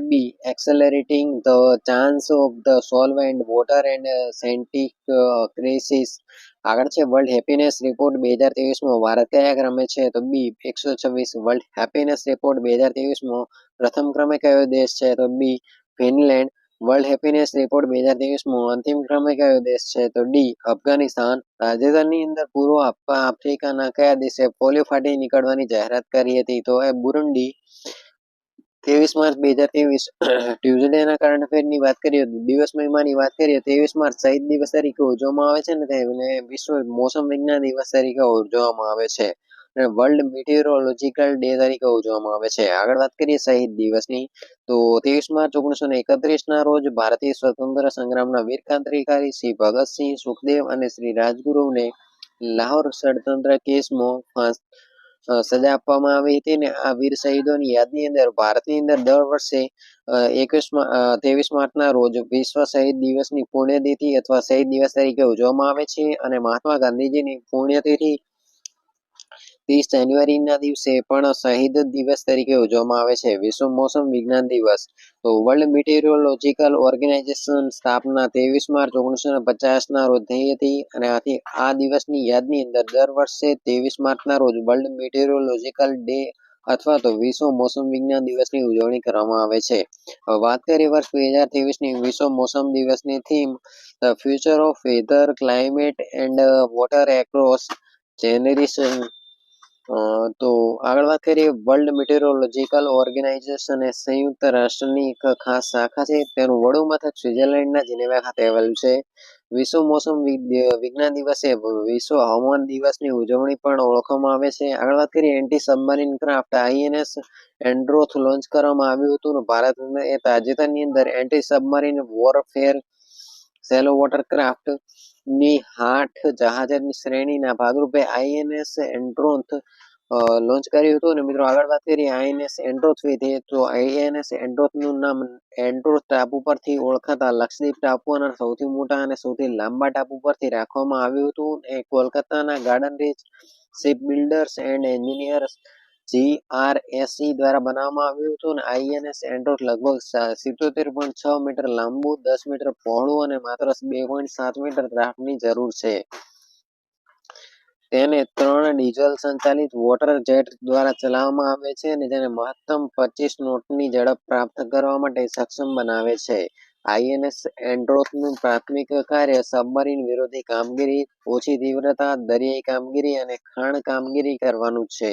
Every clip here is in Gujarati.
B. Accelerating the chance of the solvent water and uh, scientific uh, crisis. આગળ છે વર્લ્ડ હેપીનેસ રિપોર્ટ બે હજાર ત્રેવીસમાં ભારત કયા ક્રમે છે? તો બી એકસો છવ્વીસ. વર્લ્ડ હેપીનેસ રિપોર્ટ બે હજાર ત્રેવીસમાં પ્રથમ ક્રમે કયો દેશ છે? તો બી ફિનલેન્ડ વર્લ્ડ હેપીનેસ રિપોર્ટ બે હજાર ત્રેવીસમાં અંતિમ ક્રમે કયો દેશ છે? તો ડી અફઘાનિસ્તાન તાજેતરની અંદર પૂર્વ આફ્રિકાના કયા દેશે પોલિયો ફાટી નીકળવાની જાહેરાત કરી હતી? તો એ બુરુંડી ત્રેવીસ માર્ચ બે હજાર ત્રેવીસ. ટ્યુઝડેના કરંટ અફેરની વાત કરીએ દિવસ મહિમાની વાત કરીએ, ત્રેવીસ માર્ચ શહીદ દિવસ તરીકે ઉજવવામાં આવે છે ને વિશ્વ મોસમ વિજ્ઞાન દિવસ તરીકે ઉજવવામાં આવે છે. વર્લ્ડ મિટિયોરોલોજીકલ ડે તરીકે ઉજવવામાં આવે છે. આગળ વાત કરીએ શહીદ દિવસની, તો ત્રેવીસ માર્ચ ઓગણીસો ને એકત્રીસ ના રોજ ભારતીય સ્વતંત્ર સંગ્રામના વીર ક્રાંતિકારી શ્રી ભગતસિંહ સુખદેવ અને શ્રી રાજગુરુને લાહોર ષડતંત્ર કેસમાં સજા આપવામાં આવી હતી ને આ વીર શહીદોની યાદની અંદર, ભારતની અંદર દર વર્ષે એકવીસ ત્રેવીસ માર્ચના રોજ વિશ્વ શહીદ દિવસની પુણ્યતિથિ અથવા શહીદ દિવસ તરીકે ઉજવવામાં આવે છે અને મહાત્મા ગાંધીજીની પુણ્યતિથિ ત્રીસ જાન્યુઆરીના દિવસે પણ શહીદ દિવસ તરીકે ઉજવવામાં આવે છે. વિશ્વ મોસમ વિજ્ઞાન દિવસ. તો વર્લ્ડ મિટેરિયોલોજીકલ ઓર્ગેનાઇઝેશન સ્થાપના ત્રેવીસ માર્ચ ઓગણીસો ને પચાસના રોજ થઈ હતી અને આથી આ દિવસની યાદની અંદર દર વર્ષે ત્રેવીસ માર્ચના રોજ વર્લ્ડ મિટેરિયોલોજીકલ ડે અથવા તો વિશ્વ મોસમ વિજ્ઞાન દિવસની ઉજવણી કરવામાં આવે છે. વાત કરીએ વર્ષ બે હજાર ત્રેવીસની વિશ્વ મોસમ દિવસની theme, the future of weather, climate and water across, generation. તો આગળ વાત કરીએ વર્લ્ડ મિટેરિયોલોજીકલ ઓર્ગેનાઇઝેશન એ સંયુક્ત રાષ્ટ્રની એક ખાસ શાખા છે. તેનું વડું મથક સ્વિટ્ઝરલેન્ડના જીનેવા ખાતે આવેલું છે. વિશ્વ મોસમ વિજ્ઞાન દિવસે વિશ્વ હવામાન દિવસની ઉજવણી પણ ઓળખવામાં આવે છે. આગળ વાત કરીએ anti submarine craft INS Androth launch કરવામાં આવ્યું હતું ભારત એ તાજેતરની અંદર anti submarine warfare shallow water craft ની આઠ જહાજની શ્રેણીના ભાગરૂપે આઈએનએસ એન્ડ્રોથ લોન્ચ કર્યું હતું. અને મિત્રો આગળ વાત કરીએ આઈએનએસ એન્ડ્રોથ વિધે, તો આઈએનએસ એન્ડ્રોથનું નામ એન્ડ્રોથ ટાપુ પરથી ઓળખાતા લક્ષદ્વીપ ટાપુના સૌથી મોટા અને સૌથી લાંબા ટાપુ પરથી રાખવામાં આવ્યું હતું. એ કોલકાતાના Garden Reach Ship Builders and Engineers GRSE દ્વારા બનાવવામાં આવ્યું હતું અને આઈએનએસ એન્ડ્રોટ લગભગ સિત્યોતેર પોઈન્ટ છ મીટર લાંબુ, દસ મીટર પહોળું અને માત્ર બે પોઈન્ટ સાત મીટર ડ્રાફ્ટની જરૂર છે. તેને ત્રણ ડીઝલ સંચાલિત વોટર જેટ દ્વારા ચલાવવામાં આવે છે અને તેને મહત્તમ પચીસ નોટની ઝડપ પ્રાપ્ત કરવા માટે સક્ષમ બનાવે છે. આઈએનએસ એન્ડ્રોથનું પ્રાથમિક કાર્ય સબમરીન વિરોધી કામગીરી, ઓછી તીવ્રતા, દરિયાઈ કામગીરી અને ખાણ કામગીરી કરવાનું છે.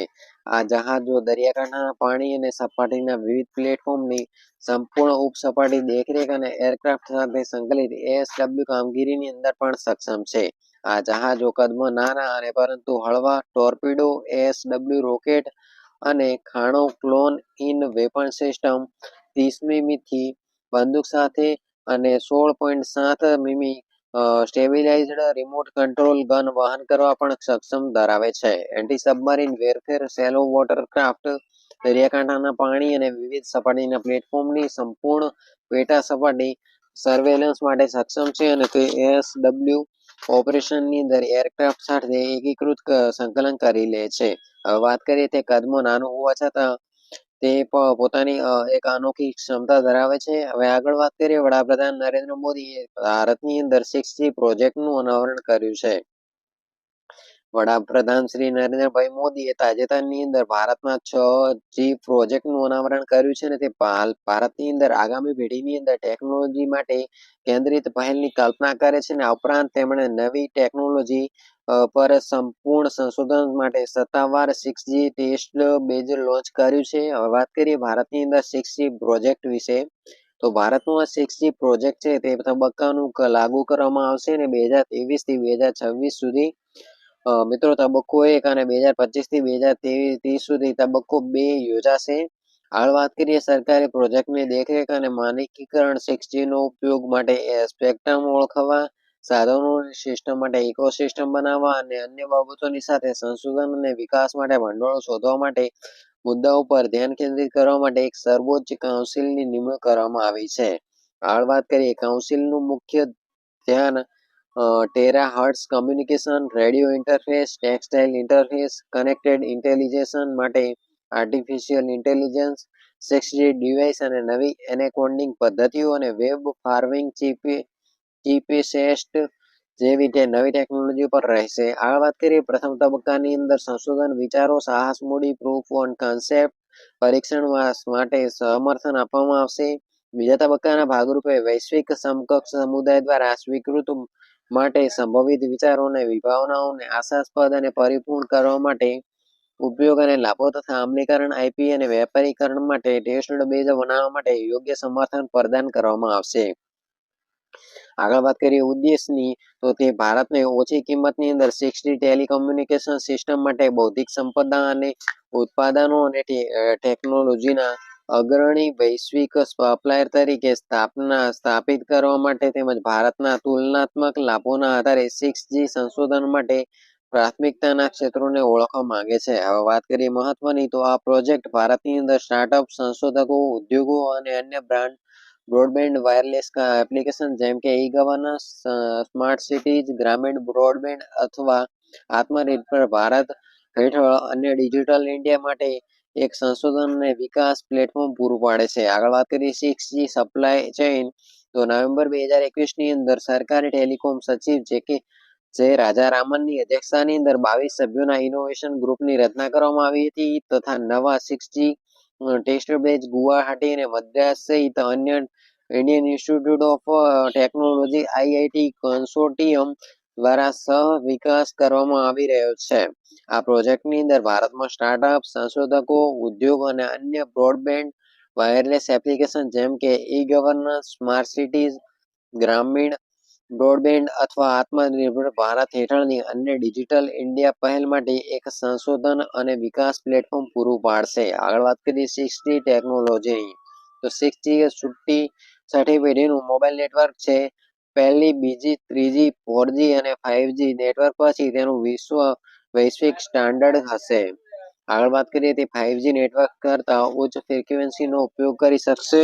આ જહાજો દરિયાકાંઠાના પાણી અને સપાટીના વિવિધ પ્લેટફોર્મની સંપૂર્ણ ઉપસપાટી દેખરેખ અને એરક્રાફ્ટ સાથે સંકલિત એએસડબ્લ્યુ કામગીરીની અંદર પણ સક્ષમ છે. આ જહાજો કદમાં નાના અને પરંતુ હળવા ટોર્પીડો એએસડબ્લ્યુ રોકેટ અને ખાણો ક્લોન ઇન વેપન સિસ્ટમ ત્રીસ મીમીથી બંદૂક સાથે અને સોળ પોઈન્ટ સાત મીમી સ્ટેબિલાઇઝડ રિમોટ કંટ્રોલ ગન વહન કરવા પણ સક્ષમ ધરાવે છે. Anti submarine warfare shallow water craft દરિયાકાંઠાના પાણી અને વિવિધ સપાટીના પ્લેટફોર્મની સંપૂર્ણ પેટા સપાટી સર્વેલન્સ માટે સક્ષમ છે અને તે એસડબલ્યુ ઓપરેશનની અંદર એરક્રાફ્ટ સાથે એકીકૃત સંકલન કરી લે છે. વાત કરીએ તે કદમાં નાનું હોવા છતાં તે પોતાની એક અનોખી ક્ષમતા ધરાવે છે. હવે આગળ વાત કરીએ, વડાપ્રધાન નરેન્દ્ર મોદીએ ભારતની અંદર સિક્સ જી પ્રોજેક્ટનું અનાવરણ કર્યું છે. વડાપ્રધાન શ્રી નરેન્દ્રભાઈ મોદીએ તાજેતરની અંદર ભારતમાં છ જી પ્રોજેક્ટનું અનાવરણ કર્યું છે અને તે ભારતની અંદર આગામી પેઢીની અંદર ટેકનોલોજી માટે કેન્દ્રિત પહેલની કલ્પના કરે છે અને ઉપરાંત તેમણે નવી ટેકનોલોજી પર સંપૂર્ણ સંશોધન માટે સત્તાવાર six G test base launch કર્યું છે. હવે વાત કરીએ ભારતની અંદર સિક્સ જી પ્રોજેક્ટ વિશે. તો ભારતનું આ સિક્સ જી પ્રોજેક્ટ છે તે તબક્કાનું લાગુ કરવામાં આવશે અને બે હજાર ત્રેવીસથી બે હજાર છવ્વીસ સુધી મિત્રો તબક્કો એક અને બે હજાર પચીસથી બે હજાર ત્રીસ સુધી તબક્કો બે યોજાશે. હાલ વાત કરીએ સરકારી પ્રોજેક્ટની દેખરેખ અને માનકીકરણ સિક્સ નો ઉપયોગ માટે સ્પેક્ટ્રમ ઓળખવા સાધનોની સિસ્ટમ માટે ઇકોસિસ્ટમ બનાવવા અને અન્ય બાબતોની સાથે સંશોધન અને વિકાસ માટે ભંડોળ શોધવા માટે મુદ્દાઓ પર ધ્યાન કેન્દ્રિત કરવા માટે એક સર્વોચ્ચ કાઉન્સિલની નિમણૂક કરવામાં આવી છે. હાલ વાત કરીએ, કાઉન્સિલનું મુખ્ય ધ્યાન terahertz communication, radio interface, textile interface, connected intelligence માટે આર્ટિફિશિયલ ઇન્ટેલિજન્સ, સિક્સ ડિવાઇસ અને નવી એનેકોન્ડિંગ પદ્ધતિઓ અને વેબ ફાર્મિંગ ચીપસેટ જેવી જે નવી ટેકનોલોજી પર રહેશે. આગળ વાત કરીએ પ્રથમ તબક્કાની અંદર સંશોધન વિચારો, સાહસ મૂડી પ્રૂફ ઓન કન્સેપ્ટ પરીક્ષણ માટે સમર્થન આપવામાં આવશે. બીજા તબક્કાના ભાગરૂપે વૈશ્વિક સમકક્ષ સમુદાય દ્વારા સ્વીકૃત માટે સંભવિત વિચારોને, વિભાવનાઓને આશાસ્પદ અને પરિપૂર્ણ કરવા માટે ઉપયોગ અને લાભો તથા અમલીકરણ આઈપી અને વેપારીકરણ માટે ટેસ્ટ બેઝ બનાવવા માટે યોગ્ય સમર્થન પ્રદાન કરવામાં આવશે. આગળ વાત કરીએ ઉદ્દેશની, તો તે ભારતને ઓછી કિંમતની અંદર સિક્સટી ટેલિકોમ્યુનિકેશન સિસ્ટમ માટે બૌદ્ધિક સંપદા અને ઉત્પાદનો અને ટેકનોલોજીના અગ્રણી વૈશ્વિક સપ્લાયર તરીકે સ્થાપના, સ્થાપિત કરવા માટે તેમજ ભારતના તુલનાત્મક લાભોના આધારે સિક્સ જી સંશોધન માટે પ્રાથમિકતાના ક્ષેત્રોને ઓળખવા માંગે છે. હવે વાત કરીએ મહત્વની, તો આ પ્રોજેક્ટ ભારતની અંદર સ્ટાર્ટઅપ સંશોધકો, ઉદ્યોગો અને અન્ય બ્રાન્ડ બ્રોડબેન્ડ વાયરલેસ એપ્લિકેશન જેમ કે ઈ ગવર્નન્સ સ્માર્ટ સિટીઝ ગ્રામીણ બ્રોડબેન્ડ અથવા આત્મનિર્ભર ભારત હેઠળ અન્ય ડિજિટલ ઇન્ડિયા માટે એક સંશોધન અને વિકાસ પ્લેટફોર્મ પૂરું પાડે છે. આગળ વાત કરીએ સિક્સ જી સપ્લાય ચેઇન તો નવેમ્બર બે હજાર એકવીસની અંદર સરકારી ટેલિકોમ સચિવ જે કે, જે રાજા રામનની અધ્યક્ષતાની અંદર બાવીસ સભ્યોના ઇનોવેશન ગ્રુપની રચના કરવામાં આવી હતી તથા નવા six G test bed Guwahati અને મદ્રાસ સહિત અન્ય Indian Institute of Technology IIT consortium દ્વારા સહ વિકાસ કરવામાં આવી રહ્યો છે. આ પ્રોજેક્ટની અંદર ભારતમાં સ્ટાર્ટઅપ સંશોધકો, ઉદ્યોગ અને અન્ય બ્રોડબેન્ડ વાયરલેસ એપ્લિકેશન જેમ કે ઈ ગવર્નન્સ સ્માર્ટ સિટીઝ ગ્રામીણ બ્રોડબેન્ડ અથવા આત્મનિર્ભર ભારત હેઠળની અન્ય ડિજિટલ ઇન્ડિયા પહેલ માટે એક સંશોધન અને વિકાસ પ્લેટફોર્મ પૂરું પાડશે. આગળ વાત કરીએ સિક્સ જી ટેકનોલોજી તો સિક્સ જી એ છૂટી છઠ્ઠી પેઢીનું મોબાઈલ નેટવર્ક છે. પહેલી, બીજી, ત્રીજી, ફોરજી અને ફાઇવજી નેટવર્ક પછી તેનું વિશ્વ વૈશ્વિક સ્ટાન્ડર્ડ હશે. આગળ વાત કરીએ તે ફાઇવજી નેટવર્ક કરતા ઉચ્ચ ફ્રિક્વન્સીનો ઉપયોગ કરી શકશે.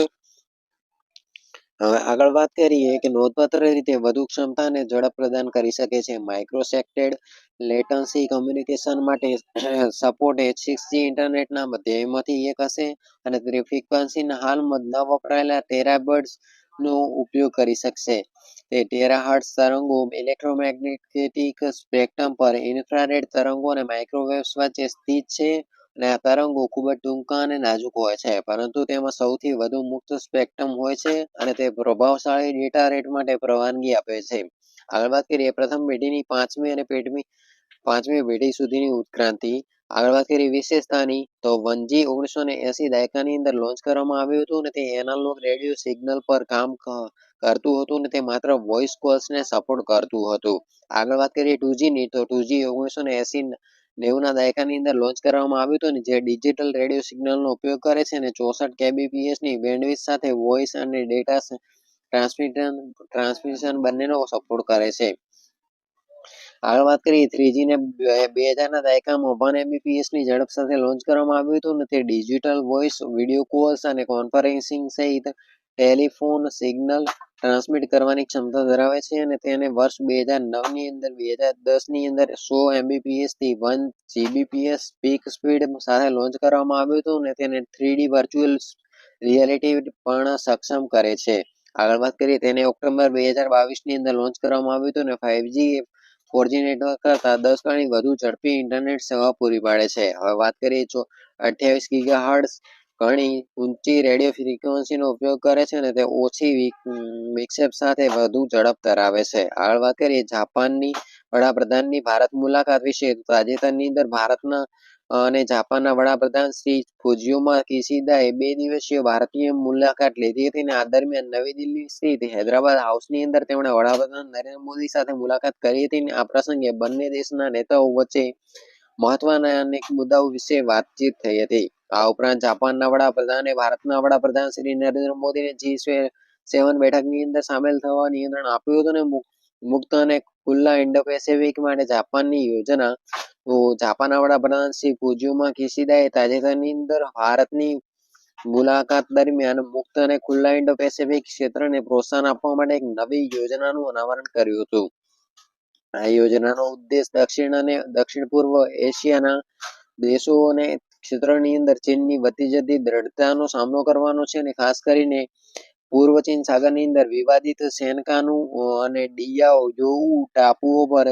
હવે આગળ વાત કરીએ કે નોંધપાત્ર રીતે વધુ ક્ષમતા અને ઝડપ પ્રદાન કરી શકે છે. માઇક્રોસેક્ટેડ લેટન્સી કમ્યુનિકેશન માટે સપોર્ટ એચ સિક્સ જી ઇન્ટરનેટના ધ્યેયમાંથી એક હશે અને ફ્રિક્વન્સીના હાલમાં ન વપરાયેલા ટેરાબર્ડ્સ નો ઉપયોગ કરી શકશે. તે ટેરાહર્ટ્ઝ તરંગો ઇલેક્ટ્રોમેગ્નેટિક સ્પેક્ટ્રમ પર ઇન્ફ્રારેડ તરંગો અને માઇક્રોવેવ્સ વચ્ચે સ્થિત છે. અને આ તરંગો ખૂબ જ ટૂંકા અને નાજુક હોય છે, પરંતુ તેમાં સૌથી વધુ મુક્ત સ્પેક્ટ્રમ હોય છે અને તે પ્રભાવશાળી ડેટા રેટ માટે પરવાનગી આપે છે. આગળ વાત કરીએ, પ્રથમ પેઢીની પાંચમી અને પેઢી પાંચમી પેઢી સુધીની ઉત્ક્રાંતિ. આગળ વાત કરીએ વિશેષતાની, તો વનજી ઓગણીસો ને એસી દાયકાની અંદર લોન્ચ કરવામાં આવ્યું હતું અને તે એનાલોગ રેડિયો સિગ્નલ પર કામ કરતું હતું અને તે માત્ર વોઇસ કોલ્સને સપોર્ટ કરતું હતું. આગળ વાત કરીએ ટુ ની, તો ટુ જી ઓગણીસો ને એસી નેવુંના દાયકાની અંદર લોન્ચ કરવામાં આવ્યું હતું જે ડિજિટલ રેડિયો સિગ્નલનો ઉપયોગ કરે છે અને ચોસઠ કેબીપીએસની બેન્ડવિથ સાથે વોઇસ અને ડેટા ટ્રાન્સમિશન ટ્રાન્સમિશન બંનેનો સપોર્ટ કરે છે. આગળ વાત કરીએ થ્રીજી ને, બે હજારના દાયકામાં વન એમબીપીએસની ઝડપ સાથે લોન્ચ કરવામાં આવ્યું હતું અને તે ડિજિટલ વોઇસ વીડિયો કોલ્સ અને કોન્ફરન્સિંગ સહિત ટેલિફોન સિગ્નલ ટ્રાન્સમિટ કરવાની ક્ષમતા ધરાવે છે અને તેને વર્ષ બે હજાર નવની અંદર, બે હજાર દસની અંદર સો એમબીપીએસથી વન જીબીપીએસ પીક સ્પીડ સાથે લોન્ચ કરવામાં આવ્યું હતું અને તેને થ્રીડી વર્ચ્યુઅલ રિયાલિટી પણ સક્ષમ કરે છે. આગળ વાત કરીએ, તેને ઓક્ટોબર બે હજાર બાવીસની અંદર લોન્ચ કરવામાં આવ્યું હતું અને ફાઇવજી ફોરજી નેટવર્ક કરતાં દસ ગણી વધુ ઝડપી ઇન્ટરનેટ સેવા પૂરી પાડે છે. હવે વાત કરીએ અઠ્યાવીસ ગીગા હર્ટ્ઝ ઘણી ઊંચી રેડિયો ફ્રીક્વન્સીનો ઉપયોગ કરે છે અને તે ઓછી વિક્ષેપ સાથે વધુ ઝડપ ધરાવે છે. આગળ વાત કરીએ જાપાનની વડાપ્રધાનની ભારત મુલાકાત વિશે તાજેતરની અંદર ભારતના અને જાપાનના વડાપ્રધાન શ્રી ફુજિયોમા કિશિદાએ બે દિવસીય ભારતીય મુલાકાત લીધી હતી અને આ દરમિયાન નવી દિલ્હી સ્થિત હૈદરાબાદ હાઉસની અંદર તેમણે વડાપ્રધાન નરેન્દ્ર મોદી સાથે મુલાકાત કરી હતી અને આ પ્રસંગે બંને દેશના નેતાઓ વચ્ચે મહત્વના અનેક મુદ્દાઓ વિશે વાતચીત થઈ હતી. આ ઉપરાંત જાપાનના વડાપ્રધાને ભારતના વડાપ્રધાન શ્રી નરેન્દ્ર મોદીને જી સેવન બેઠકની અંદર સામેલ થવા નિયંત્રણ આપ્યું હતું અને મુક્ત અને ખુલ્લા ઇન્ડો પેસેફિક માટે જાપાનની યોજના જાપાનના વડાપ્રધાન શ્રી ફુજિયોમા કિશિદાએ તાજેતરની અંદર ભારતની મુલાકાત દરમિયાન મુક્ત અને ખુલ્લા ઇન્ડો પેસેફિક ક્ષેત્રને પ્રોત્સાહન આપવા માટે એક નવી યોજનાનું અનાવરણ કર્યું હતું. આ યોજનાનો ઉદ્દેશ દક્ષિણ અને દક્ષિણ પૂર્વ એશિયાના દેશોને ક્ષેત્રની અંદર ચીનની વધતી જતી દ્રઢતાનો સામનો કરવાનો છે અને ખાસ કરીને પૂર્વ ચીન સાગરની અંદર વિવાદિત સેનકાનું અને ડિયાઓ, જોઉ, ટાપુઓ પર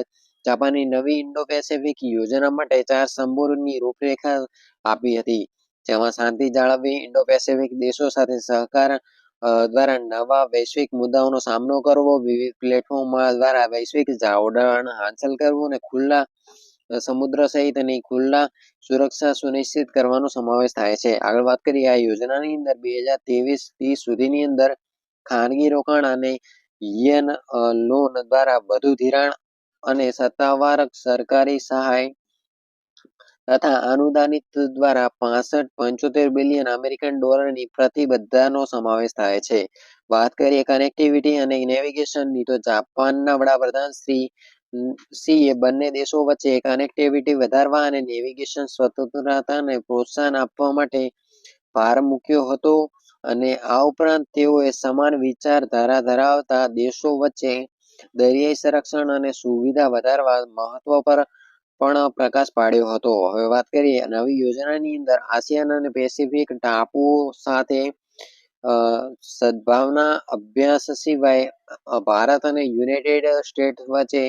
જાપાનની નવી ઇન્ડો પેસેફિક યોજના માટે ચાર સંબોધનની રૂપરેખા આપી હતી, જેમાં શાંતિ જાળવવી ઇન્ડો પેસેફિક દેશો સાથે સહકાર દ્વારા નવા વૈશ્વિક મુદ્દાઓનો સામનો કરવો, વિવિધ પ્લેટફોર્મ દ્વારા વૈશ્વિક જોડાણ હાંસલ કરવું અને ખુલ્લા સમુદ્ર સહિતની ખુલ્લા સુરક્ષા સુનિશ્ચિત કરવાનો સમાવેશ થાય છે. આગળ વાત કરીએ, આ યોજનાની અંદર બે હજાર ત્રેવીસ ત્રીસ સુધીની અંદર ખાનગી રોકાણ અને યન લોન દ્વારા વધુ ધિરાણ અને સત્તાવાર સરકારી સહાય તથા અનુદાનિત દ્વારા પાસઠ પંચોતેર બિલિયન અમેરિકન ડોલરની પ્રતિબદ્ધતાનો સમાવેશ થાય છે. વાત કરીએ કનેક્ટિવિટી અને નેવિગેશનની તો જાપાનના વડાપ્રધાન શ્રી સીએ બંને દેશો વચ્ચે કનેક્ટિવિટી વધારવા અને નેવિગેશન સ્વતંત્રતાને પ્રોત્સાહન આપવા માટે ભાર મૂક્યો હતો. અને આ ઉપરાંત તેઓએ સમાન વિચારધારા ધરાવતા દેશો વચ્ચે દરિયાઈ સંરક્ષણ અને સુવિધા વધારવા મહત્વ પર પણ પ્રકાશ પાડ્યો હતો. હવે વાત કરીએ નવી યોજનાની અંદર આસિયાન અને પેસિફિક ટાપુઓ સાથે સદભાવના અભ્યાસ સિવાય ભારત અને યુનાઇટેડ સ્ટેટ્સ વચ્ચે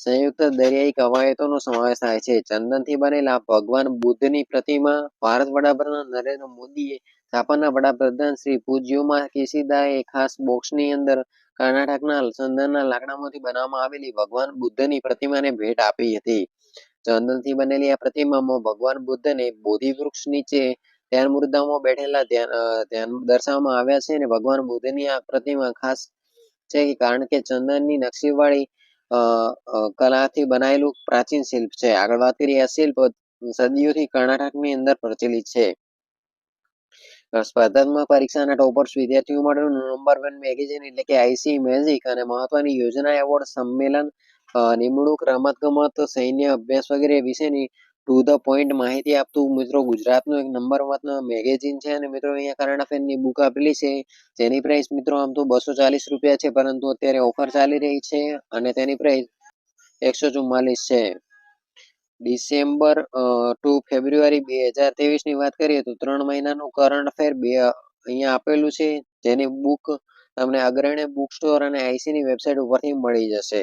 સંયુક્ત દરિયાઈ કવાયતોનો સમાવેશ થાય છે. ચંદનથી બનેલા ભગવાન બુદ્ધની પ્રતિમા ભારત વડાપ્રધાન નરેન્દ્ર મોદીએ જાપાનના વડાપ્રધાન શ્રી ફુજીયોમા કિશિદાએ ખાસ બોક્સની અંદર કર્ણાટકના ચંદનના લાકડામાંથી બનાવવામાં આવેલી ભગવાન બુદ્ધની પ્રતિમાને ભેટ આપી હતી. ચંદનથી બનેલી આ પ્રતિમામાં ભગવાન બુદ્ધને બોધિ વૃક્ષ નીચે ધ્યાન મુદ્રામાં બેઠેલા ધ્યાન ધ્યાન દર્શાવવામાં આવ્યા છે અને ભગવાન બુદ્ધની આ પ્રતિમા ખાસ છે કારણ કે ચંદનની નકશીવાળી કલાથી બનાવેલું પ્રાચીન શિલ્પ છે. આગળ વાત કરીએ, આ શિલ્પ સદીઓથી કર્ણાટકની અંદર પ્રચલિત છે. સ્પર્ધાત્મક પરીક્ષાના ટોપર્સ વિદ્યાર્થીઓ માટેનું નંબર વન મેગેઝિન એટલે કે આઈસી મેજિક અને મહત્વની યોજના એવોર્ડ સંમેલન નિમણૂક, રમતગમત, સૈન્ય અભ્યાસ વગેરે વિશેની ટુ ધ પોઈન્ટ માહિતી આપતું મિત્રો, ગુજરાતનું એક નંબર વન મેગેઝિન છે અને મિત્રો અહીંયા કરંટ અફેરની બુક આપેલી છે. જેની પ્રાઇસ મિત્રો આમ તો બસો ચાલીસ રૂપિયા છે, પરંતુ અત્યારે ઓફર ચાલી રહી છે અને તેની પ્રાઇસ એકસો ચુમ્માલીસ છે. ડિસેમ્બર ટુ ફેબ્રુઆરી બે હજાર ત્રેવીસની વાત કરીએ તો ત્રણ મહિનાનું કરંટ અફેર બે, અહીંયા આપેલું છે. જેની બુક તમને અગ્રણી બુક સ્ટોર અને આઈસીની વેબસાઇટ ઉપરથી મળી જશે.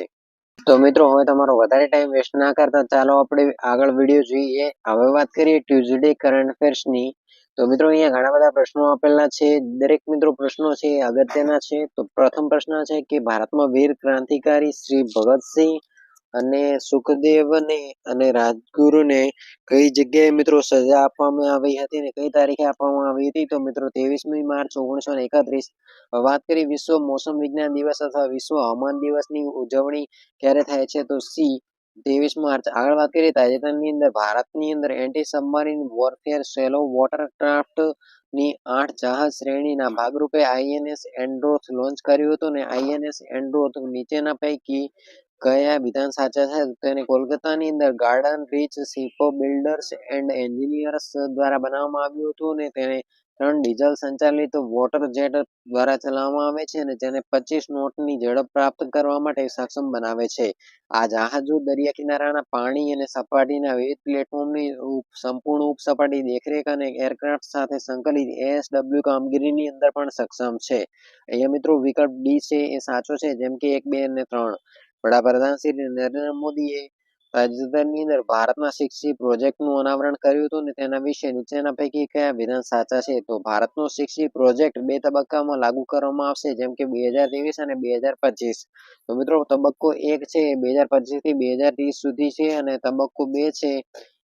તો મિત્રો, હવે તમારો વધારે ટાઈમ વેસ્ટ ના કરતા ચાલો આપણે આગળ વીડિયો જોઈએ. હવે વાત કરીએ ટ્યુઝડે કરંટ અફેર્સની તો મિત્રો, અહીંયા ઘણા બધા પ્રશ્નો આપેલા છે. દરેક મિત્રો પ્રશ્નો છે, અગત્યના છે. તો પ્રથમ પ્રશ્ન છે કે ભારતમાં વીર ક્રાંતિકારી શ્રી ભગતસિંહ અને સુખદેવને અને રાજગુરુને કઈ જગ્યાએ મિત્રો સજા આપવામાં આવી હતી ને કઈ તારીખે આપવામાં આવી હતી? તો મિત્રો ત્રેવીસમી માર્ચ ઓગણીસો ને એકત્રીસ. વાત કરી વિશ્વ મોસમ વિજ્ઞાન દિવસ અથવા વિશ્વ હવામાન દિવસની ઉજવણી ક્યારે થાય છે? તો સી, ત્રેવીસ માર્ચ. આગળ વાત કરીએ તાજેતરની અંદર ભારતની અંદર એન્ટી સબમરીન વોરફેર સેલો વોટરક્રાફ્ટની આઠ જહાજ શ્રેણીના ભાગરૂપે આઈએનએસ એન્ડ્રોથ લોન્ચ કર્યું હતું ને આઈએનએસ એન્ડ્રોથ નીચેના પૈકી કયા વિધાન સાચા છે તેને કોલકાતાની અંદર ગાર્ડન રીચ શિપો બિલ્ડર્સ એન્ડ એન્જિનિયર્સ દ્વારા બનાવવામાં આવ્યું હતું અને તેને ત્રણ ડીઝલ સંચાલિત વોટર જેટ દ્વારા ચલાવવામાં આવે છે અને જેને પચીસ નોટની ઝડપ પ્રાપ્ત કરવા માટે સક્ષમ બનાવે છે. આ જહાજો દરિયા કિનારાના પાણી અને સપાટીના વિવિધ પ્લેટફોર્મની સંપૂર્ણ ઉપસપાટી દેખરેખ અને એરક્રાફ્ટ સાથે સંકલિત એએસડબલ્યુ કામગીરીની અંદર પણ સક્ષમ છે. અહીંયા મિત્રો વિકલ્પ ડી છે એ સાચો છે જેમ કે એક, બે અને ત્રણ. વડાપ્રધાન શ્રી નરેન્દ્ર મોદીએ તાજેતરની અંદર ભારતના શિક્ષી પ્રોજેક્ટનું અનાવરણ કર્યું હતું ને તેના વિશે નીચેના પૈકી કયા વિધાન સાચા છે? તો ભારતનો શિક્ષી પ્રોજેક્ટ બે તબક્કામાં લાગુ કરવામાં આવશે, જેમ કે બે હજાર ત્રેવીસ અને બે હજાર પચીસ. તો મિત્રો, તબક્કો એક છે બે હજાર પચીસથી બે હજાર ત્રીસ સુધી છે અને તબક્કો બે છે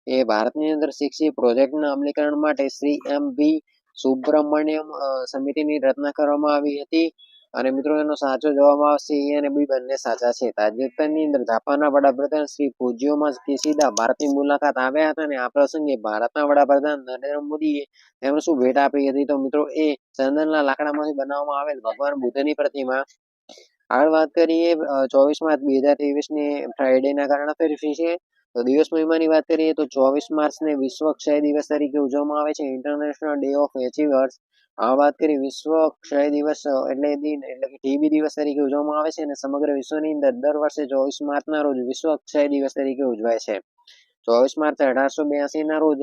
એ ભારતની અંદર શિક્ષી પ્રોજેક્ટના અમલીકરણ માટે શ્રી એમ વી સુબ્રમણ્યમ સમિતિની રચના કરવામાં આવી હતી. અને મિત્રો, એનો સાચો જવાબ આવશે એ અને બી બંને સાચા છે. તાજેતરની અંદર જાપાનના વડાપ્રધાન શ્રી ફુજીયોમા કિશિદા ભારતની મુલાકાત આવ્યા હતા અને આ પ્રસંગે ભારતના વડાપ્રધાન નરેન્દ્ર મોદીએ તેમને શું ભેટ આપી હતી? તો મિત્રો, એ ચંદનના લાકડામાંથી બનાવવામાં આવેલ ભગવાન બુદ્ધની પ્રતિમા. આગળ વાત કરીએ ચોવીસ માર્ચ બે હજાર ત્રેવીસની ફ્રાઈડેના કારણે અફેર છે. તો દિવસ મહિમાની વાત કરીએ તો ચોવીસ માર્ચને વિશ્વ ક્ષય દિવસ તરીકે ઉજવવામાં આવે છે. International Day of Achievers. આ વાત કરી, વિશ્વ ક્ષય દિવસ, એટલે દિન, એટલે કે ટીબી દિવસ તરીકે ઉજવવામાં આવે છે અને સમગ્ર વિશ્વની અંદર દર વર્ષે ચોવીસ માર્ચના રોજ વિશ્વ ક્ષય દિવસ તરીકે ઉજવાય છે. ચોવીસ માર્ચ અઢારસો ના રોજ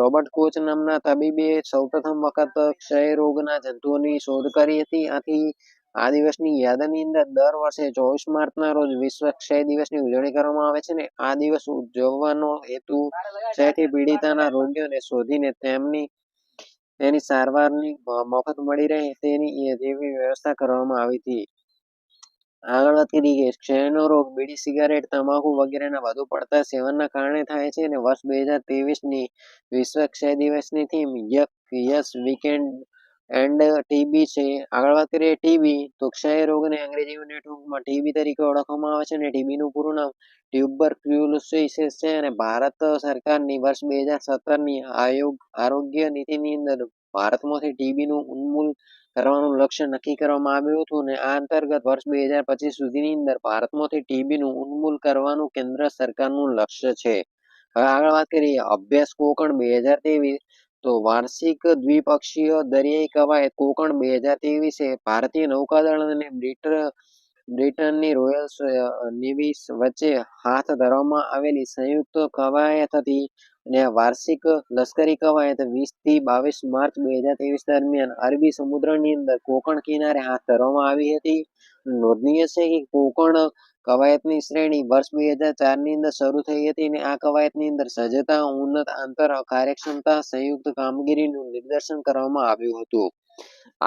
રોબર્ટ કોચ નામના તબીબે સૌપ્રથમ વખત ક્ષય રોગના જંતુઓની શોધ કરી હતી. આથી આ દિવસની યાદની અંદર દર વર્ષે ચોવીસ માર્ચના રોજ વિશ્વ ક્ષય દિવસની ઉજવણી કરવામાં આવે છે ને, આ દિવસ ઉજવવાનો હેતુ ક્ષયથી પીડિતાના રોગીઓને શોધીને તેમની તેની સારવારની મફત મળી રહે તેની જેવી વ્યવસ્થા કરવામાં આવી હતી. આગળ વાત કરીએ કે ક્ષયનો રોગ, બીડી, સિગારેટ, તમાકુ વગેરેના વધુ પડતા સેવનના કારણે થાય છે અને વર્ષ બે હજાર ત્રેવીસની વિશ્વ ક્ષય દિવસની theme yes we can end TB છે. આગળ વાત કરીએ ટીબી તો ક્ષય રોગને અંગ્રેજીમાં ટૂંકમાં ટીબી તરીકે ઓળખવામાં આવે છે અને ટીબીનું પૂરું નામ ટ્યુબરક્યુલોસિસ છે અને ભારત સરકારની વર્ષ બે હજાર સત્તરની આયોગ, આરોગ્ય નીતિની અંદર ભારતમાંથી ટીબીનું ઉન્મૂલ કરવાનું લક્ષ્ય નક્કી કરવામાં આવ્યું હતું અને આ અંતર્ગત વર્ષ બે હજાર પચીસ સુધીની અંદર ભારતમાંથી ટીબીનું ઉન્મૂલ કરવાનું કેન્દ્ર સરકારનું લક્ષ્ય છે. હવે આગળ વાત કરીએ અભ્યાસ કોકણ બે હજાર ત્રેવીસ તો વાર્ષિક દ્વિપક્ષીય દરિયાઈ કવાયત કોકણ બે હજાર ત્રેવીસે ભારતીય નૌકાદળ અને બ્રિટન બ્રિટનની રોયલ નેવી વચ્ચે હાથ ધરવામાં આવેલી સંયુક્ત કવાયત હતી અને વાર્ષિક લશ્કરી કવાયત વીસથી બાવીસ માર્ચ બે હજાર ત્રેવીસ દરમિયાન અરબી સમુદ્રની અંદર કોકણ કિનારે હાથ ધરવામાં આવી હતી. નોંધનીય છે કે કોકણ કવાયતની શ્રેણી વર્ષ બે હજાર ચારની અંદર શરૂ થઈ હતી અને આ કવાયતની અંદર સજ્જતા, ઉન્નત આંતર કાર્યક્ષમતા, સંયુક્ત કામગીરીનું નિદર્શન કરવામાં આવ્યું હતું.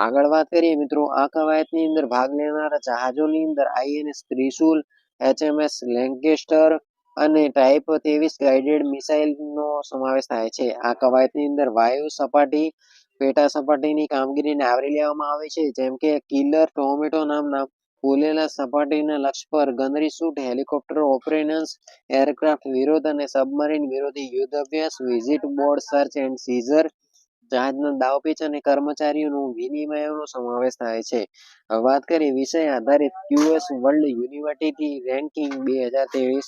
આગળ વાત કરીએ મિત્રો, આ કવાયતની અંદર ભાગ લેનારા જહાજોની અંદર આઈએનએસ ત્રિશુલ, એચએમએસ લેન્કેસ્ટર અને ટાઈપ ત્રેવીસ ગાઇડેડ મિસાઇલનો સમાવેશ થાય છે. આ કવાયતની અંદર વાયુ સપાટી, પેટા સપાટીની કામગીરીને આવરી લેવામાં આવે છે, જેમ કે કિલર ટોમેટો નામના ફૂલેલા સપાટીના લક્ષ્ય પર gunnery shoot helicopter operations aircraft વિરોધ અને સબમરીન વિરોધી યુદ્ધ અભ્યાસ visit board search and seizure જહાજના દાવપેચ અને કર્મચારીઓનું વિનિમયનો સમાવેશ થાય છે. વાત કરીએ વિષય આધારિત ક્યુએસ વર્લ્ડ યુનિવર્સિટી રેન્કિંગ બે હજાર ત્રેવીસ.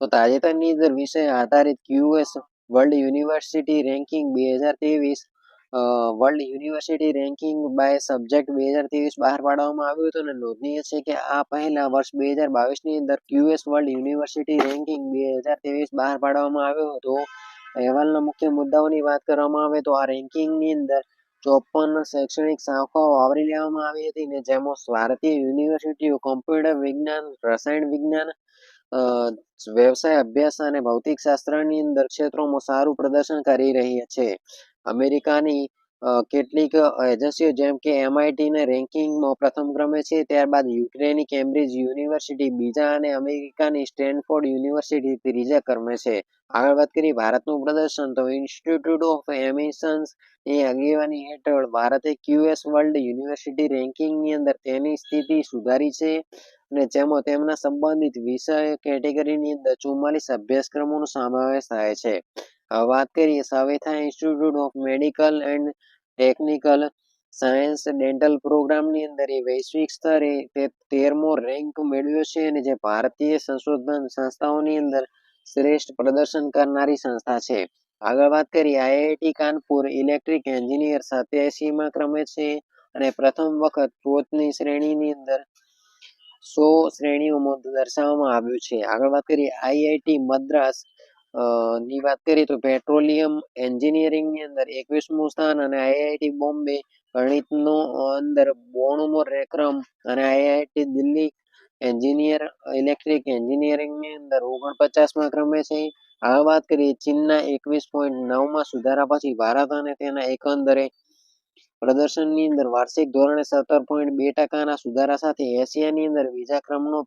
તો તાજેતરની અંદર વિષય આધારિત ક્યુએસ વર્લ્ડ યુનિવર્સિટી રેન્કિંગ બે હજાર ત્રેવીસ World University Ranking by Subject બે હજાર ત્રેવીસ બહાર પાડવામાં આવ્યું હતું અને નોંધનીય છે કે આ પહેલા વર્ષ બે હજાર બાવીસની અંદર ક્યુએસ વર્લ્ડ યુનિવર્સિટી રેન્કિંગ બે હજાર ત્રેવીસ બહાર પાડવામાં આવ્યો હતો. અહેવાલના મુખ્ય મુદ્દાઓની વાત કરવામાં આવે તો આ રેન્કિંગની અંદર ચોપન શૈક્ષણિક શાખાઓ આવરી લેવામાં આવી હતી ને જેમાં ભારતીય યુનિવર્સિટીઓ કમ્પ્યુટર વિજ્ઞાન, રસાયણ વિજ્ઞાન વ્યવસાય અભ્યાસ અને ભૌતિક શાસ્ત્રની અંદર ક્ષેત્રોમાં સારું પ્રદર્શન કરી રહી છે. અમેરિકાની કેટલીક એજન્સીઓ જેમ કે એમઆઈટી ને રેન્કિંગમાં પ્રથમ ક્રમે છે, ત્યારબાદ યુક્રેનની કેમ્બ્રિજ યુનિવર્સિટી, બીજા અને અમેરિકાની સ્ટેનફોર્ડ યુનિવર્સિટી ત્રીજા ક્રમે છે. આગળ વાત કરીએ ભારતનું પ્રદર્શન, તો ઇન્સ્ટિટ્યૂટ ઓફ એમિશન્સ એ આગેવાની હેઠળ ભારતે ક્યુએસ વર્લ્ડ યુનિવર્સિટી રેન્કિંગની અંદર તેની સ્થિતિ સુધારી છે અને જેમાં તેમના સંબંધિત વિષય કેટેગરીની અંદર ચુમ્માલીસ અભ્યાસક્રમોનો સમાવેશ થાય છે. વાત કરીએ Saveetha Institute of Medical and Technical Science dental પ્રોગ્રામની અંદર એ વૈશ્વિક સ્તરે તે તેરમો રેન્ક મેળવ્યો છે અને જે ભારતીય સંશોધન સંસ્થાઓની અંદર શ્રેષ્ઠ પ્રદર્શન કરનારી સંસ્થા છે. આગળ વાત કરીએ આઈઆઈટી કાનપુર ઇલેક્ટ્રિક એન્જિનિયર સત્યાસીમાં ક્રમે છે અને પ્રથમ વખત ટોચની શ્રેણીની અંદર સો શ્રેણીઓમાં દર્શાવવામાં આવ્યું છે. આગળ વાત કરીએ આઈઆઈટી મદ્રાસ ની વાત કરીએ તો પેટ્રોલિયમ એન્જિનિયરિંગની અંદર એકવીસમું સ્થાન અને આઈઆઈટી બોમ્બે ગણિતનો અંદર બોણુમો રેક્રમ અને આઈઆઈટી દિલ્હી એન્જિનિયર, ઇલેક્ટ્રિક એન્જિનિયરિંગની અંદર ઓગણપચાસમાં ક્રમે છે. આ વાત કરીએ ચીનના એકવીસ પોઈન્ટ નવમાં સુધારા પછી ભારત અને તેના એકંદરે પ્રદર્શનની અંદર વાર્ષિક ધોરણે સત્તર પોઈન્ટ બે ટકાના સુધારા સાથે એશિયાની અંદર બીજા ક્રમનો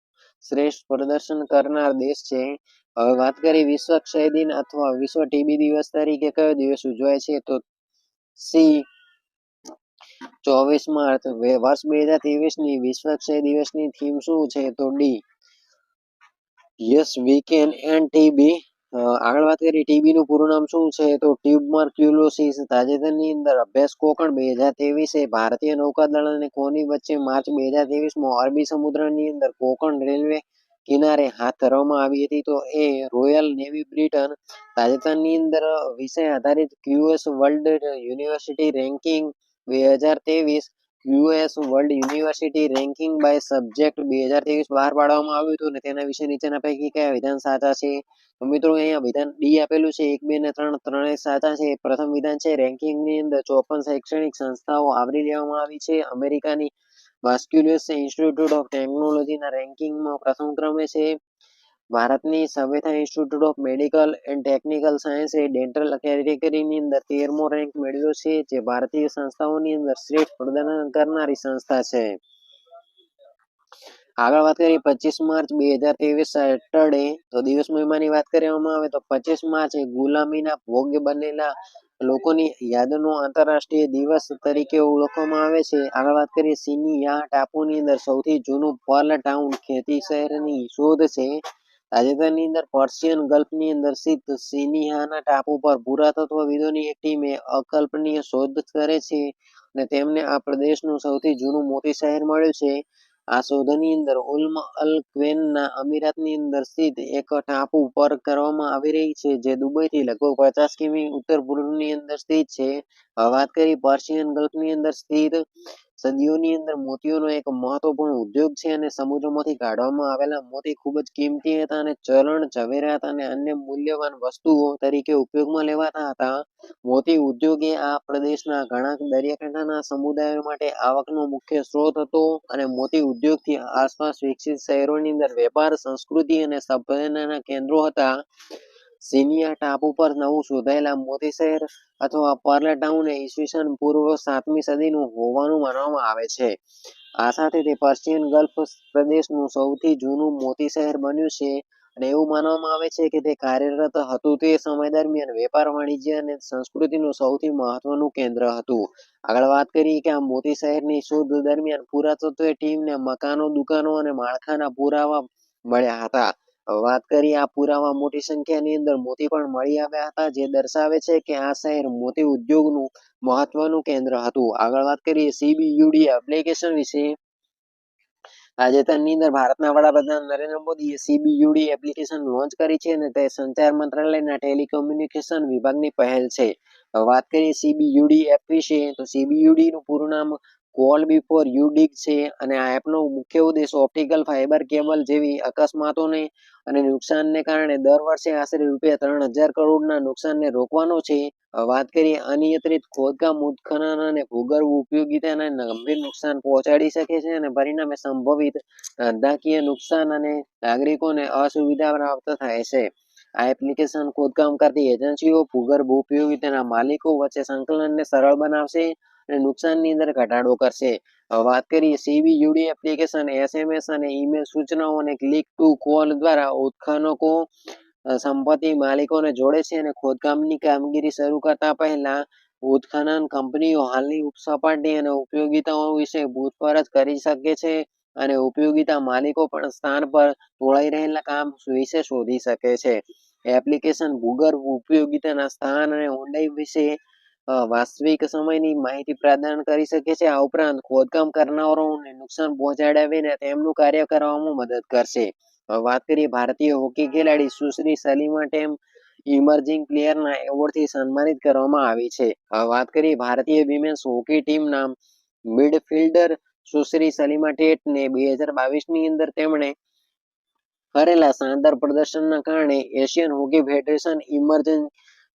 શ્રેષ્ઠ પ્રદર્શન કરનાર દેશ છે. હવે વાત કરી વિશ્વ ક્ષય દિન અથવા વિશ્વ ટીબી દિવસ તરીકે કયો દિવસ ઉજવાય છે, તો સી ચોવીસ માર્ચ વર્ષ બે હજાર ત્રેવીસની વિશ્વ ક્ષય દિવસની થીમ શું છે, તો D yes, we can end TB. આગળ વાત કરીએ ટીબી નું પૂરું નામ શું છે, તો ટ્યુબરક્યુલોસિસ તાજેતરની અંદર અભ્યાસ કોકણ બે હજાર ત્રેવીસે ભારતીય નૌકાદળ અને કોની વચ્ચે માર્ચ બે હજાર ત્રેવીસમાં અરબી સમુદ્રની અંદર કોકણ રેલવે કિનારે હાથ ધરવામાં આવી હતી તો એ રોયલ નેવી બ્રિટન તાજેતરની અંદર વિષય આધારિત ક્યુએસ વર્લ્ડ યુનિવર્સિટી રેન્કિંગ બે હજાર ત્રેવીસ QS World University Ranking by Subject બે હજાર ત્રેવીસ બહાર પાડવામાં આવ્યું હતું અને તેના વિશે નીચેના પૈકી કયા વિધાન સાચા છે? તો મિત્રો અહીંયા વિધાન ડી આપેલું છે, એક, બે ને ત્રણ, ત્રણેય સાચા છે. પ્રથમ વિધાન છે, રેન્કિંગની અંદર ચોપન શૈક્ષણિક સંસ્થાઓ આવરી લેવામાં આવી છે. અમેરિકાની માસ્ક્યુલસ ઇન્સ્ટિટ્યૂટ ઓફ ટેકનોલોજીના રેન્કિંગમાં પ્રથમ ક્રમે છે. ભારતની Saveetha Institute of Medical and Technical સાયન્સે dental કેટેગરીની અંદર તેરમો રેન્ક મેળવ્યો છે, જે ભારતીય સંસ્થાઓની અંદર શ્રેષ્ઠ પ્રદાન કરનારી સંસ્થા છે. આગળ વાત કરીએ પચીસ માર્ચ બે હજાર ત્રેવીસ સેટરડે તો દિવસ મહિમાની વાત કરવામાં આવે તો પચીસ માર્ચ એ ગુલામીના ભોગ બનેલા લોકોની યાદનો આંતરરાષ્ટ્રીય દિવસ તરીકે ઓળખવામાં આવે છે. આગળ વાત કરીએ સિનિયા ટાપુની અંદર સૌથી જૂનું પર્લ ટાઉન ખેતી શહેરની શોધ છે. તાજેતરની અંદર પર્શિયન ગલ્ફની અંદર સ્થિત સિનિહાના ટાપુ પર પુરાતત્વવિદોની એક ટીમે અકલ્પનીય શોધ કરે છે અને તેમને આ પ્રદેશનું સૌથી જૂનું મોતી શહેર મળ્યું છે. આ શોધની અંદર ઉલ્મ અલ ક્વેનના અમીરાતની અંદર સ્થિત એક ટાપુ પર કરવામાં આવી રહી છે, જે દુબઈથી લગભગ પચાસ કિમી ઉત્તર પૂર્વની અંદર સ્થિત છે. વાત કરી પર્શિયન ગલ્ફની અંદર સ્થિત સદીઓની અંદર મોતીઓનો એક મહત્વપૂર્ણ ઉદ્યોગ છે અને સમુદ્રમાંથી કાઢવામાં આવેલા મોતી ખૂબ જ કિંમતી હતા અને ચલણ, ઝવેરાત અને અન્ય મૂલ્યવાન વસ્તુઓ તરીકે ઉપયોગમાં લેવાતા હતા. મોતી ઉદ્યોગ આ પ્રદેશના ઘણા દરિયાકાંઠાના સમુદાયો માટે આવકનો મુખ્ય સ્ત્રોત હતો અને મોતી ઉદ્યોગથી આસપાસ વિકસિત શહેરોની અંદર વેપાર, સંસ્કૃતિ અને સભ્યતાના કેન્દ્રો હતા. સિનિયા ટાપુ પર નવું શોધાયેલા મોતી શહેર અથવા પર્લ ટાઉન એ ઈસવીસન પૂર્વ સાતમી સદીનું હોવાનું માનવામાં આવે છે. આ સાથે તે પર્શિયન ગલ્ફ પ્રદેશનું સૌથી જૂનું મોતી શહેર બન્યું છે અને એવું માનવામાં આવે છે કે તે કાર્યરત હતું તે સમય દરમિયાન વેપાર, વાણિજ્ય અને સંસ્કૃતિનું સૌથી મહત્વનું કેન્દ્ર હતું. આગળ વાત કરીએ કે આ મોતી શહેરની શોધ દરમિયાન પુરાતત્વ ટીમને મકાનો, દુકાનો અને માળખાના પુરાવા મળ્યા હતા. વાત કરીએ આ પુરાવા મોટી સંખ્યાની અંદર મોતી પણ મળી આવ્યા હતા, જે દર્શાવે છે કે આ શહેર મોતી ઉદ્યોગનું મહત્વનું કેન્દ્ર હતું. આગળ વાત કરીએ સીબીયુડી એપ્લિકેશન વિશે. તાજેતરની અંદર ભારતના વડાપ્રધાન નરેન્દ્ર મોદીએ સીબીયુડી એપ્લિકેશન લોન્ચ કરી છે અને તે સંચાર મંત્રાલયના ટેલિકોમ્યુનિકેશન વિભાગની પહેલ છે. વાત કરીએ સીબીયુડી એપ વિશે, તો સીબીયુડી નું પૂરું નામ કોલ બિફોર યુ ડિગ છે. અને આ એપનો મુખ્ય ઉદ્દેશ ઓપ્ટિકલ ફાઇબર કેબલ જેવી અકસ્માતોને અને નુકસાનને કારણે દર વર્ષે આશરે રૂપિયા ત્રણ હજાર કરોડના નુકસાનને રોકવાનો છે. વાત કરીએ અનિયંત્રિત ખોદકામ, ઉત્ખનન અને ભૂગર્ભ ઉપયોગિતાને ગંભીર નુકસાન પહોંચાડી શકે છે અને પરિણામે સંભવિત ધંધાકીય નુકસાન અને નાગરિકોને અસુવિધા પ્રાપ્ત થાય છે. આ એપ્લિકેશન ખોદકામ કરતી એજન્સીઓ ભૂગર્ભ ઉપયોગિતાના માલિકો વચ્ચે સંકલનને સરળ બનાવશે. અને નુકસાનની અંદર ઘટાડો કરશે. વાત કરીએ સીબીયુડી એપ્લિકેશન, એસએમએસ અને ઈમેલ સૂચનાઓ અને ક્લિક ટુ કોલ દ્વારા ઉત્ખનકો સંપત્તિ માલિકોને જોડે છે અને ખોદકામની કામગીરી શરૂ કરતા પહેલા ઉત્ખનન કંપનીઓ હાલની ઉપસપાટી અને ઉપયોગિતાઓ વિશે પૂછપરછ કરી શકે છે અને ઉપયોગિતા માલિકો પણ સ્થાન પર તોળાઈ રહેલા કામ વિશે શોધી શકે છે. એપ્લિકેશન ભૂગર્ભ ઉપયોગિતાના સ્થાન અને ઊંડાઈ વિશે વાસ્તવિક સમયની માહિતી પ્રદાન કરી શકે છે. આ ઉપરાંત ખોદકામ કરનારાઓને નુકસાન પહોંચાડાવીને તેમનું કાર્ય કરવામાં મદદ કરશે. વાત કરીએ ભારતીય હોકી ખેલાડી સુશ્રી સલીમા ટેમ ઇમર્જિંગ પ્લેયરના એવોર્ડથી સન્માનિત કરવામાં આવી છે. વાત કરીએ ભારતીય વિમેન્સ હોકી ટીમના મિડફિલ્ડર સુશ્રી સલીમા ટેટને બે હજાર બાવીસની અંદર તેમણે કરેલા શાનદાર પ્રદર્શનના કારણે Asian Hockey Federation Emerging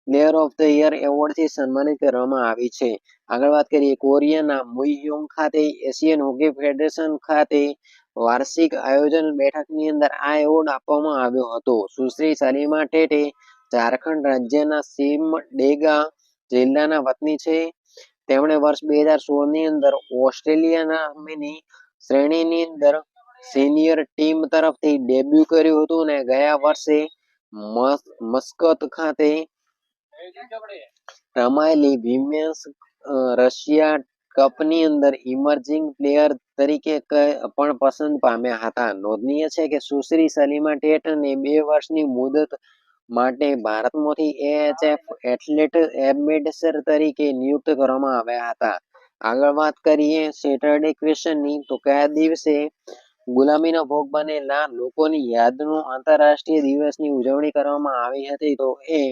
Player of the Year એવોર્ડથી સન્માનિત કરવામાં આવી છે. આગળ વાત કરીએ, કોરિયાના મુઈયોંગ ખાતે, એશિયન હોકી ફેડરેશન ખાતે વાર્ષિક આયોજન બેઠકની અંદર આ એવોર્ડ આપવામાં આવ્યો હતો. સુશ્રી સલીમા ટેટે ઝારખંડ રાજ્યના સિમડેગા જિલ્લાના વતની છે. તેમણે વર્ષ બે હજાર સોળની અંદર ઓસ્ટ્રેલિયાના સામેની શ્રેણીની અંદર સિનિયર ટીમ તરફથી ડેબ્યુ કર્યું હતું અને ગયા વર્ષે મસ્કત ખાતે રમાયેલી વિમેન્સ રશિયા કપની અંદર ઇમર્જિંગ પ્લેયર તરીકે પણ પસંદ પામ્યા હતા. નોંધનીય છે કે સુશ્રી સલીમા ટેટને બે વર્ષની મુદત માટે ભારતમાંથી એએચએફ એથ્લેટ એમ્બેસેડર તરીકે નિયુક્ત કરવામાં આવ્યા હતા. આગળ વાત કરીએ સેટરડે ક્વેશ્ચનની તો કયા દિવસે ગુલામીનો ભોગ બનેલા લોકોની યાદનો આંતરરાષ્ટ્રીય દિવસની ઉજવણી કરવામાં આવી હતી? તો એ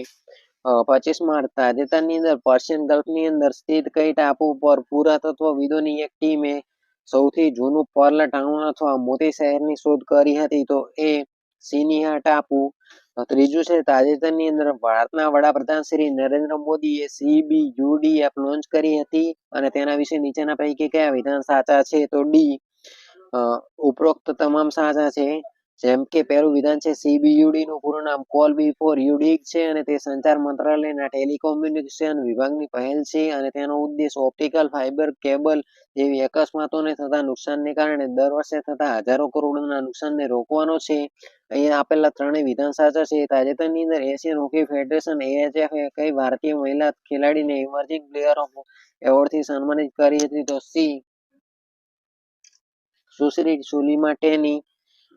પચીસ માર્ચ તાજેતરની અંદર પર્શિયન ગલ્ફની અંદર સ્થિત કઈ ટાપુ પર પુરાતત્વવિદોની એક ટીમે સૌથી જૂનું પર્લ ટાઉન અથવા મોતી શહેરની શોધ કરી હતી તો એ સિનિયા ટાપુ. ત્રીજું છે તાજેતરની અંદર ભારતના વડાપ્રધાન શ્રી નરેન્દ્ર મોદીએ સીબીયુડી એપ લોન્ચ કરી હતી અને તેના વિશે નીચેના પૈકી કયા વિધાન સાચા છે તો ડી ઉપરોક્ત તમામ સાચા છે. જેમ કે પહેલું વિધાન છે સીબીયુડી નું પૂરું નામ કોલ બિફોર યુડીક છે અને તે સંચાર મંત્રાલયના ટેલિકોમ્યુનિકેશન વિભાગની પહેલ છે અને તેનો ઉદ્દેશ ઓપ્ટિકલ ફાઇબર કેબલ જેવી અકસ્માતોને થતા નુકસાનને કારણે દર વર્ષે થતા હજારો કરોડના નુકસાનને રોકવાનો છે. અહીંયા આપેલા ત્રણેય વિધાન સાચા છે. તાજેતરની અંદર એશિયન હોકી ફેડરેશન એએચએફ કઈ ભારતીય મહિલા ખેલાડીને ઇમર્જિંગ પ્લેયર ઓફ એવોર્ડથી સન્માનિત કરી હતી તો સી સુશ્રી સુલી માટેની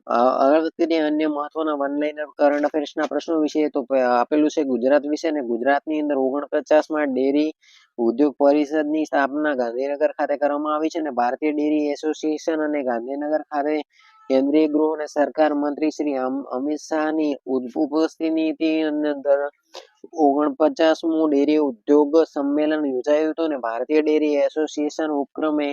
અગત્યની અન્ય મહત્વના વનલાઇનર કરંટ અફેર્સના પ્રશ્નો વિશે તો આપેલું છે ગુજરાત વિશે અને ગુજરાતની અંદર ઓગણપચાસમાં ડેરી ઉદ્યોગ પરિષદની સ્થાપના ગાંધીનગર ખાતે કરવામાં આવી છે અને ભારતીય ડેરી એસોસિએશન અને ગાંધીનગર ખાતે કેન્દ્રીય ગૃહ અને સરકાર મંત્રી શ્રી અમિત શાહની ઉપસ્થિતિની અંદર ઓગણપચાસમું ડેરી ઉદ્યોગ સંમેલન યોજાયું હતું અને ભારતીય ડેરી એસોસિએશન ઉપક્રમે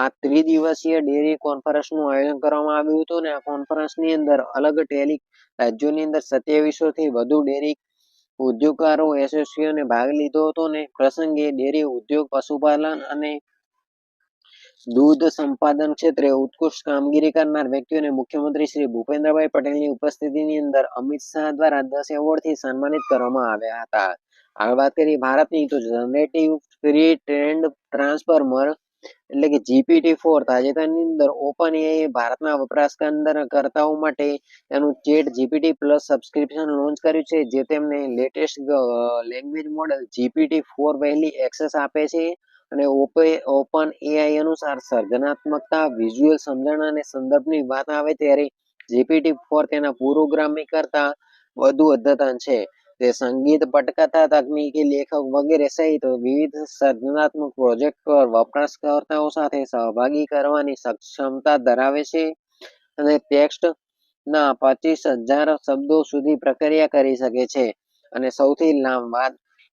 આ ત્રિદિવસીય ડેરી કોન્ફરન્સનું આયોજન કરવામાં આવ્યું હતું અને આ કોન્ફરન્સની અંદર અલગ ટેલી રાજ્યોની અંદર સત્યાવીસો થી વધુ ડેરી ઉદ્યોગકારો, એસોસિએશને ભાગ લીધો હતો ને પ્રસંગે ડેરી ઉદ્યોગ, પશુપાલન અને દૂધ સંપાદન ક્ષેત્રે ઉત્કૃષ્ટ કામગીરી કરનાર વ્યક્તિઓને મુખ્યમંત્રી શ્રી ભૂપેન્દ્રભાઈ પટેલની ઉપસ્થિતિની અંદર અમિત શાહ દ્વારા દસ એવોર્ડથી સન્માનિત કરવામાં આવ્યા હતા. આગળ વાત કરીએ ભારતની, તો જનરેટિવ ફ્રી ટ્રેન્ડ ટ્રાન્સફોર્મર એટલે કે જીપીટી ફોર તાજેતરની અંદર ઓપન એ ભારતના વપરાશકર્તાઓ માટે તેનું chat GPT plus subscription launch કર્યું છે, જે તેમને latest language model GPT four વહેલી એક્સેસ આપે છે. અને ઓપન એઆઈ અનુસાર સર્જનાત્મકતા વિઝ્યુઅલ સમજણ અને સંદર્ભની વાત આવે ત્યારે જીપીટી ફોર તેના પ્રોગ્રામિંગ કરતા વધુ અદ્યતન છે. તે સંગીત પટકથા તકનીકી, લેખક વગેરે સહિત વિવિધ સર્જનાત્મક પ્રોજેક્ટ પર વપરાશકર્તાઓ સાથે સહભાગી કરવાની સક્ષમતા ધરાવે છે અને ટેક્સ્ટ ના પચીસ હજાર શબ્દો સુધી પ્રક્રિયા કરી શકે છે અને સૌથી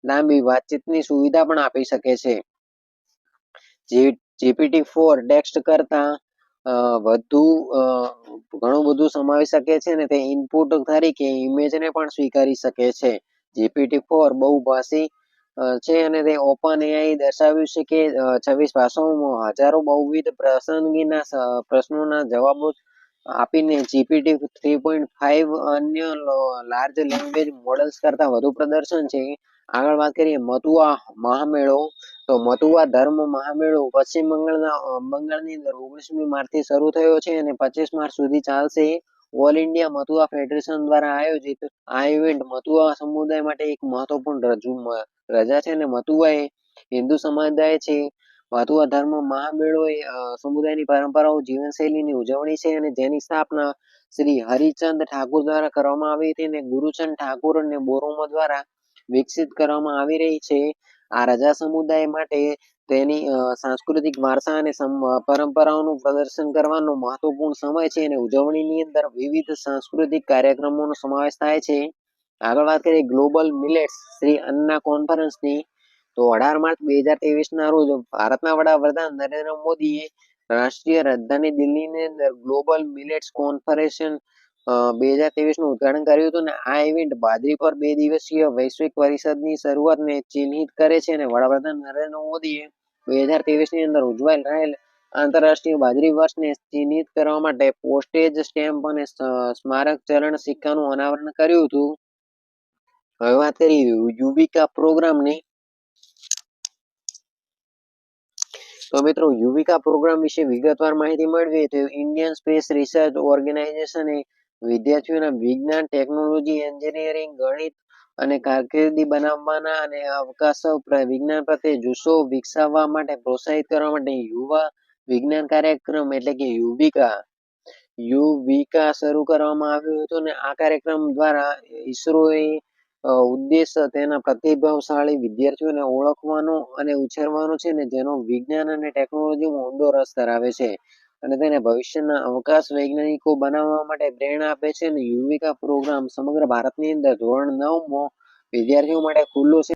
લાંબી વાતચીતની સુવિધા પણ આપી શકે છે. જીપીટી ફોર ટેક્સ્ટ કરતા વધુ ઘણું બધું સમાવી શકે છે અને તે ઇનપુટ તરીકે ઇમેજને પણ સ્વીકારી શકે છે. જીપીટી ફોર બહુભાષી છે અને તે ઓપન એઆઈ દર્શાવ્યું છે કે છવ્વીસ ભાષાઓમાં હજારો બહુવિધ પસંદગીના પ્રશ્નોના જવાબો આપીને જીપીટી થ્રી પોઈન્ટ ફાઈવ અન્ય લાર્જ લેંગ્વેજ મોડલ્સ કરતા વધુ પ્રદર્શન છે. આગળ વાત કરીએ, મતુઆ મહામેળો તો મતુઆ ધર્મ મહામેળો પશ્ચિમ બંગાળના બંગાળની અંદર ઓગણીસમી માર્ચથી શરૂ થયો છે અને પચીસ માર્ચ સુધી ચાલશે. ઓલ ઇન્ડિયા મતુઆ ફેડરેશન દ્વારા આયોજિત આ ઇવેન્ટ મતુઆ સમુદાય માટે એક મહત્વપૂર્ણ રજા છે અને મતુઆ એ હિન્દુ સમુદાય છે. મતુઆ ધર્મ મહામેળો એ સમુદાયની પરંપરાઓ, જીવનશૈલીની ઉજવણી છે અને જેની સ્થાપના શ્રી હરિચંદ ઠાકુર દ્વારા કરવામાં આવી હતી અને ગુરુચંદ ઠાકુર અને બોરોમો દ્વારા વિકસિત કરવામાં આવી રહી છે. આ રજા સમુદાય માટે તેની સાંસ્કૃતિક વારસા અને પરંપરાઓનું પ્રદર્શન કરવાનો મહત્વપૂર્ણ સમય છે અને ઉજવણીની અંદર વિવિધ સાંસ્કૃતિક કાર્યક્રમોનો સમાવેશ થાય છે. આગળ વાત કરીએ ગ્લોબલ મિલેટ્સ, શ્રી અન્ના કોન્ફરન્સની. તો અઢાર માર્ચ બે હજાર ત્રેવીસના રોજ ભારતના વડાપ્રધાન નરેન્દ્ર મોદીએ રાષ્ટ્રીય રાજધાની દિલ્હીની અંદર ગ્લોબલ મિલેટ્સ કોન્ફરન્સ બે હજાર ત્રેવીસનું ઉદઘાટન કર્યું હતું ને, આ ઇવેન્ટ બાદરી પર બે દિવસીય વૈશ્વિક પરિષદની શરૂઆતને ચિહ્નિત કરે છે અને વડાપ્રધાન નરેન્દ્ર મોદીએ બે હજાર ત્રેવીસની અંદર ઉજવાયેલ રહેલ આંતરરાષ્ટ્રીય બાજરી વર્ષને ચિહ્નિત કરવા માટે પોસ્ટેજ સ્ટેમ્પ અને સ્મારક ચલણ સિક્કાનું અનાવરણ કર્યું હતું. હવે વાત કરીએ યુવિકા પ્રોગ્રામની. તો મિત્રો, યુવિકા પ્રોગ્રામ વિશે વિગતવાર માહિતી મેળવીએ તો ઇન્ડિયન સ્પેસ રિસર્ચ ઓર્ગેનાઇઝેશન એ વિદ્યાર્થીઓના વિજ્ઞાન ટેકનોલોજી એન્જિનિયરિંગ ગણિત અને કારકિર્દી બનાવવાના અને અવકાશ વિજ્ઞાન પ્રત્યે જુસ્સો વિકસાવવા માટે પ્રોત્સાહિત કરવા માટે યુવા વિજ્ઞાન કાર્યક્રમ એટલે કે યુવિકા યુવિકા શરૂ કરવામાં આવ્યું હતું અને આ કાર્યક્રમ દ્વારા ઈસરોએ ઉદ્દેશ તેના પ્રતિભાવશાળી વિદ્યાર્થીઓને ઓળખવાનો અને ઉછેરવાનો છે ને જેનો વિજ્ઞાન અને ટેકનોલોજીમાં ઊંડો રસ ધરાવે છે. અને તેને ભવિષ્યના અવકાશ વૈજ્ઞાનિકો બનાવવા માટે પ્રેરણા આપે છે અને યુવિકા પ્રોગ્રામ સમગ્ર ભારતની અંદર ધોરણ નવમાં વિદ્યાર્થીઓ માટે ખુલ્લો છે.